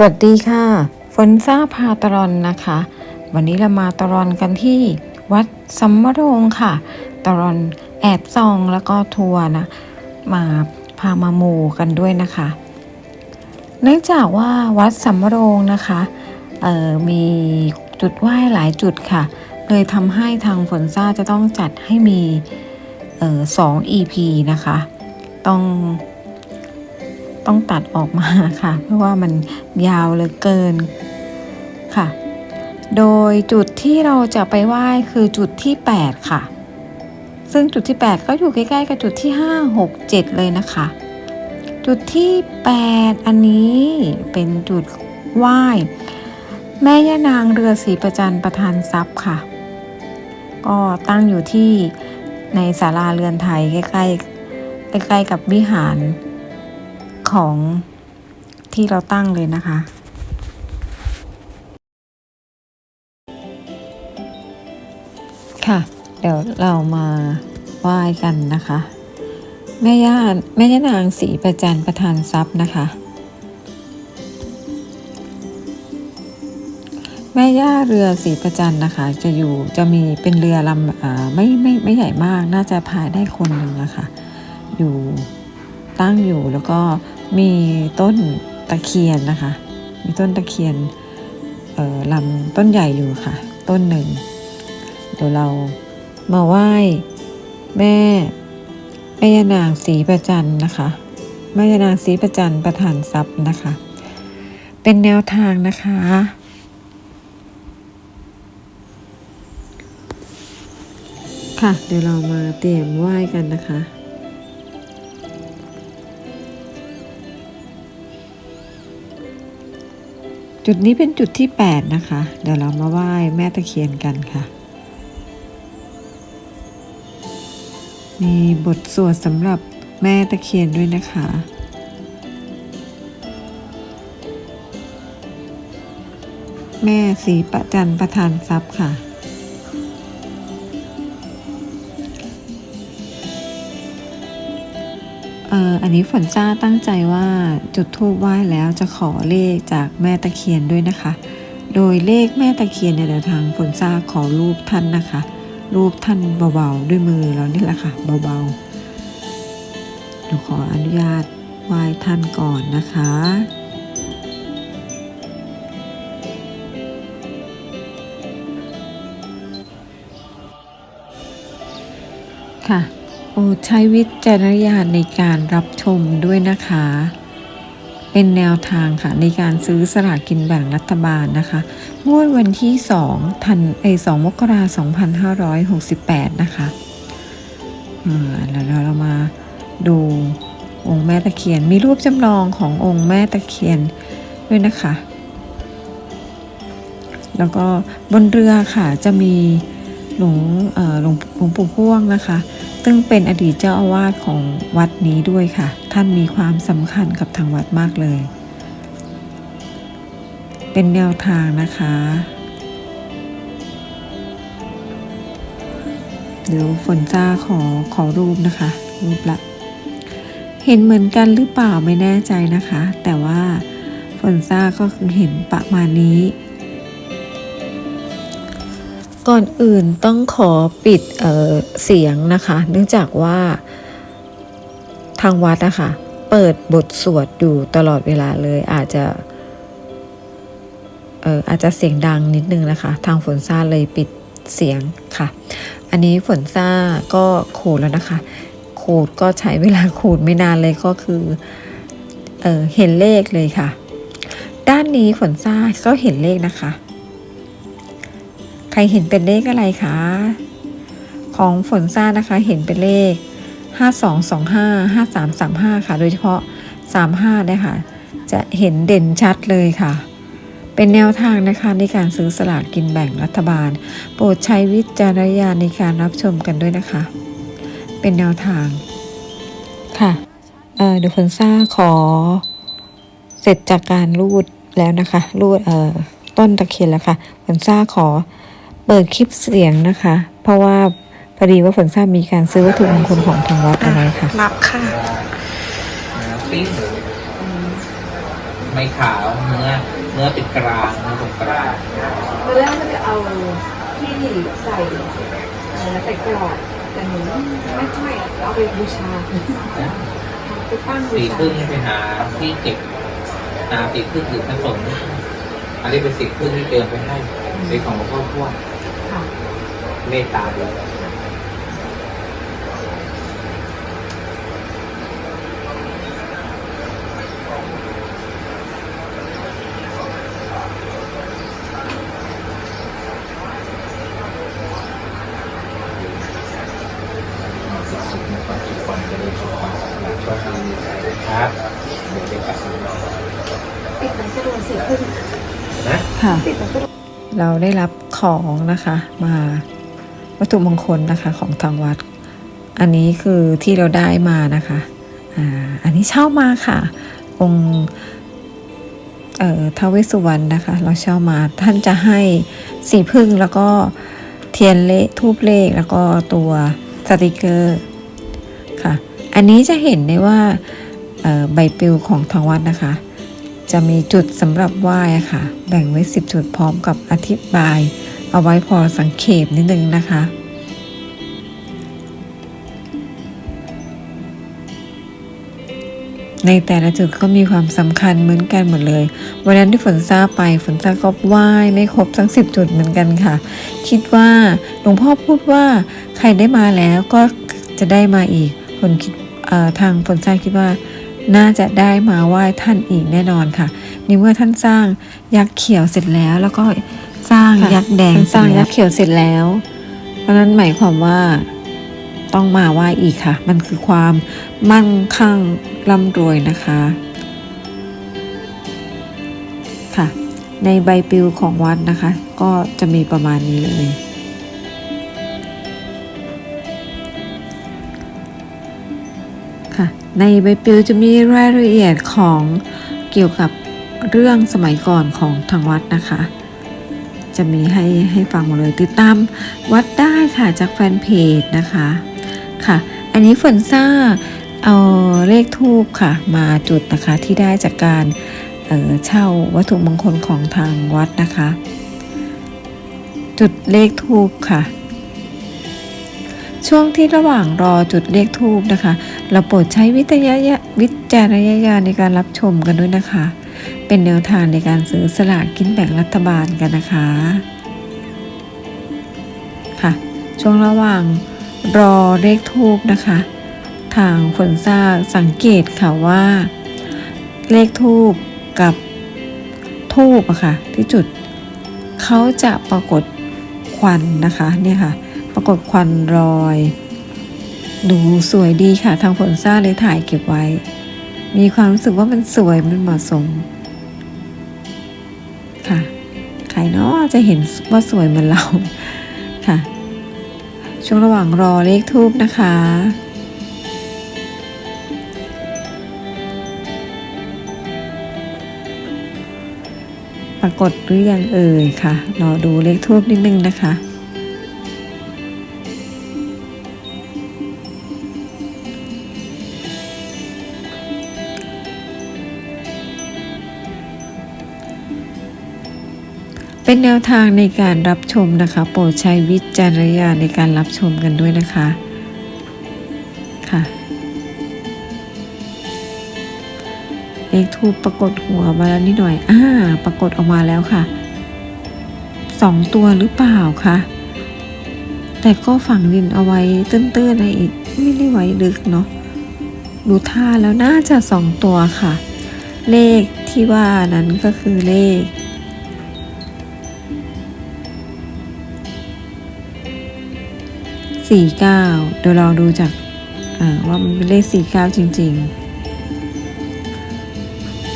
สวัสดีค่ะ ฝนซ่าพาตรอนนะคะ วันนี้เรามาตรอนกันที่วัดสัมมรงค่ะ ตรอนแอบซองแล้วก็ทัวร์นะ มาพามาหมู่กันด้วยนะคะ เนื่องจากว่าวัดสัมมรงนะคะออมีจุดไหว้หลายจุดค่ะ เลยทำให้ทางฝนซ่าจะต้องจัดให้มีออสอง EP นะคะ ต้อง ต้องตัดออกมาค่ะ เพราะว่ามันยาวเหลือเกินค่ะ โดยจุดที่เราจะไปไหว้คือจุดที่ 8 ค่ะ ซึ่งจุดที่ 8 ก็อยู่ใกล้ๆกับจุดที่ 5 6 7 เลยนะคะ จุดที่ 8 อันนี้เป็นจุดไหว้แม่ย่านางเรือศรีประจันประทานทรัพย์ค่ะ ก็ตั้งอยู่ที่ในศาลาเรือนไทยใกล้ๆใกล้ๆกับวิหาร ของที่เราตั้งเลยนะคะ ค่ะ เดี๋ยวเรามาไหว้กันนะคะ แม่ย่าแม่ย่านางศรีประจันประทานทรัพย์นะคะ แม่ย่าเรือศรีประจันนะคะ จะอยู่จะมีเป็นเรือลำอไม่ไม่ไม่ใหญ่มากน่าจะพายได้คนหนึ่งนะคะ อยู่ตั้งอยู่แล้วก็ มีต้นตะเคียนนะคะ มีต้นตะเคียนลำต้นใหญ่อยู่ค่ะ ต้นหนึ่ง เดี๋ยวเรามาไหว้แม่แม่ยานางศรีประจันนะคะแม่ยานางศรีประจันประธานทรัพย์นะคะ เป็นแนวทางนะคะ ค่ะเดี๋ยวเรามาเตรียมไหว้กันนะคะ จุดนี้เป็นจุดที่ 8 นะคะ เดี๋ยวเรามาไหว้แม่ตะเคียนกันค่ะ มีบทสวดสำหรับแม่ตะเคียนด้วยนะคะแม่สีประจันประทานทรัพย์ค่ะ ออันนี้ฝนจ้าตั้งใจว่าจุดธูปไหว้แล้วจะขอเลขจากแม่ตะเคียนด้วยนะคะ โดยเลขแม่ตะเคียนเนี่ยเดี๋ยวทางฝนจ้าขอรูปท่านนะคะ รูปท่านเบาๆด้วยมือเรานี่แหละค่ะเบาๆเดี๋ยวขออนุญาตไหว้ท่านก่อนนะคะค่ะ รดใช้วิจารณญาณในการรับชมด้วยนะคะ เป็นแนวทางค่ะในการซื้อสลากกินแบ่งรัฐบาลนะคะงวดวันที่2ธันไอ2มกราคม2568 นะคะแล้วเรามาดูองค์แม่ตะเคียน มีรูปจำลองขององค์แม่ตะเคียนด้วยนะคะ แล้วก็บนเรือค่ะจะมีหลวงหลวงหลวงปู่พ่วงนะคะ ซึ่งเป็นอดีตเจ้าอาวาสของวัดนี้ด้วยค่ะ ท่านมีความสำคัญกับทางวัดมากเลย เป็นแนวทางนะคะ เดี๋ยวฝนจ้าขอขอรูปนะคะ รูปละ เห็นเหมือนกันหรือเปล่าไม่แน่ใจนะคะ แต่ว่าฝนจ้าก็คือเห็นประมาณนี้ ก่อนอื่นต้องขอปิดเเสียงนะคะ เนื่องจากว่าทางวัดนะคะเปิดบทสวดอยู่ตลอดเวลาเลยอาจจะเอ่ออาจจะเสียงดังนิดนึงนะคะ ทางฝนซ่าเลยปิดเสียงค่ะ อันนี้ฝนซ่าก็ขูดแล้วนะคะ ขูดก็ใช้เวลาขูดไม่นานเลยก็คือเออเห็นเลขเลยค่ะ ด้านนี้ฝนซ่าก็เห็นเลขนะคะ รเห็นเป็นเลขอะไรคะ ของฝนซ่านะคะเห็นเป็นเลข 5225 5335 ค่ะ โดยเฉพาะ 35เนี่ยค่ะ จะเห็นเด่นชัดเลยค่ะ เป็นแนวทางนะคะในการซื้อสลากกินแบ่งรัฐบาล โปรดใช้วิจารณญาณในการรับชมกันด้วยนะคะ เป็นแนวทางค่ะเออเดี๋ยวฝนซ่าขอ เสร็จจากการรูดแล้วนะคะ รูดเอ่อต้นตะเคียนแล้วค่ะฝนซ่าขอ เปิดคลิปเสียงนะคะ เพราะว่าพอดีว่าฝนซ่ามีการซื้อวัตถุมงคลของทางวัดเอาไว้ค่ะ นับค่ะ ปิ้งไม่ขาวเนื้อ เนื้อเป็นกลางเนื้อตรงกลางตอนแรกก็จะเอาที่ใส่อะไรนะใส่กรอบแต่หนูไม่ค่อยอะเอาไปบูชาไปตั้งบูสีชาพึ่งไปหาที่เก็บหาสีพึ่งหรือผสมอันนี้เป็นสีพึ่งที่เดินไปให้เป็นของหลวงพ่อพวกค่ะ เมตตาเลยสุขในความสุขความเจริญสุขความหลังช่วยทำดีใจนะครับเดี๋ยวได้กลับมาลองติดมันก็โดนสีพึ่งนะค่ะติดมันก็โดนเราได้รับของนะคะมา วัตถุมงคลนะคะของทางวัด อันนี้คือที่เราได้มานะคะอ่าอันนี้เช่ามาค่ะ องค์เอ่อทาวเวสุวรรณนะคะ เราเช่ามาท่านจะให้สีพึ่งแล้วก็เทียนเลขทูบเลขแล้วก็ตัวสติกเกอร์ค่ะ อันนี้จะเห็นได้ว่าใบปลิวของทางวัดนะคะ จะมีจุดสำหรับไหว้ค่ะ แบ่งไว้ 10 จุดพร้อมกับอธิบาย เอาไว้พอสังเขปนิดนึงนะคะ ในแต่ละจุดก็มีความสำคัญเหมือนกันหมดเลย วันนั้นที่ฝนทราบไปฝนทราบก็ไหว้ไม่ครบทั้ง 10 จุดเหมือนกันค่ะ คิดว่าหลวงพ่อพูดว่าใครได้มาแล้วก็จะได้มาอีกฝนคิดทางฝนทราบคิดว่าน่าจะได้มาไหว้ท่านอีกแน่นอนค่ะในเมื่อท่านสร้างยักษ์เขียวเสร็จแล้วแล้วก็ สร้างค่ะยักษ์แดงท่านสร้างยักษ์เขียวเสร็จแล้ว เพราะฉะนั้นหมายความว่าต้องมาไหว้อีกค่ะ มันคือความมั่งคั่งร่ำรวยนะคะค่ะ ในใบปลิวของวัดนะคะ ก็จะมีประมาณนี้เลย ค่ะ ในใบปลิวจะมีรายละเอียดของเกี่ยวกับเรื่องสมัยก่อนของทางวัดนะคะ จะมีให้ให้ฟังหมดเลยติดตามวัดได้ค่ะจากแฟนเพจนะคะค่ะ อันนี้ฝนซ่าเอาเลขทูบค่ะ มาจุดนะคะที่ได้จากการเเช่าวัตถุมงคลของทางวัดนะคะ จุดเลขทูบค่ะ ช่วงที่ระหว่างรอจุดเลขทูบนะคะ เราโปรดใช้วิทยาวิจารณญาณในการรับชมกันด้วยนะคะ เป็นแนวทางในการซื้อสลากกินแบ่งรัฐบาลกันนะคะค่ะ ช่วงระหว่างรอเลขทูบนะคะ ทางฝนซาสังเกตค่ะว่า เลขทูบกับทูบอะค่ะ ที่จุดเขาจะปรากฏควันนะคะเนี่ยค่ะ ปรากฏควันลอย ดูสวยดีค่ะ ทางฝนซ่าเลยถ่ายเก็บไว้ มีความรู้สึกว่ามันสวยมันเหมาะสม ค่ะ ใครเนาะจะเห็นว่าสวยเหมือนเราค่ะ ช่วงระหว่างรอเลขทูบนะคะปรากฏหรือยังเอ่ยค่ะรอดูเลขทูบนิดนึงนะคะ เป็นแนวทางในการรับชมนะคะ โปรดใช้วิจารณญาณในการรับชมกันด้วยนะคะค่ะเลขทูปปรากฏหัวมาแล้วนิดหน่อย อ่า ปรากฏออกมาแล้วค่ะ สองตัวหรือเปล่าคะแต่ก็ฝังดินเอาไว้ตื้นๆในอีก ไม่ได้ไว้ลึกเนาะ ดูท่าแล้วน่าจะสองตัวค่ะ เลขที่ว่านั้นก็คือเลข สี่เก้าเดี๋ยวลองดูจากอ่าว่ามันเป็นเลขสี่เก้าจริงๆ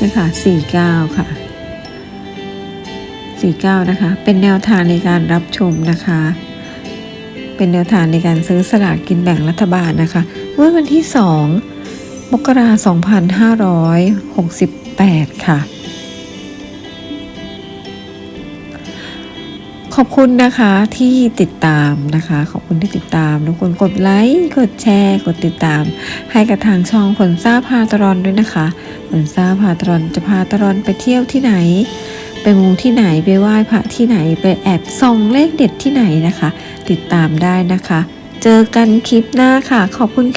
นี่ค่ะสี่เก้าค่ะสี่เก้านะคะ เป็นแนวทางในการรับชมนะคะ เป็นแนวทางในการซื้อสลากกินแบ่งรัฐบาลนะคะ เมื่อวันที่สองมกราสองพันห้าร้อยหกสิบแปดค่ะ ขอบคุณนะคะที่ติดตามนะคะ ขอบคุณที่ติดตามทุกคนกดไลค์กดแชร์ กดติดตาม ให้กับทางช่องผลทราพาตรอนด้วยนะคะฝนซ่าพาตรอนจะพาตรอนไปเที่ยวที่ไหน ไปมูที่ไหนไปไหว้พระที่ไหนไปแอบส่องเลขเด็ดที่ไหนนะคะ ติดตามได้นะคะ เจอกันคลิปหน้าค่ะ ขอบคุณ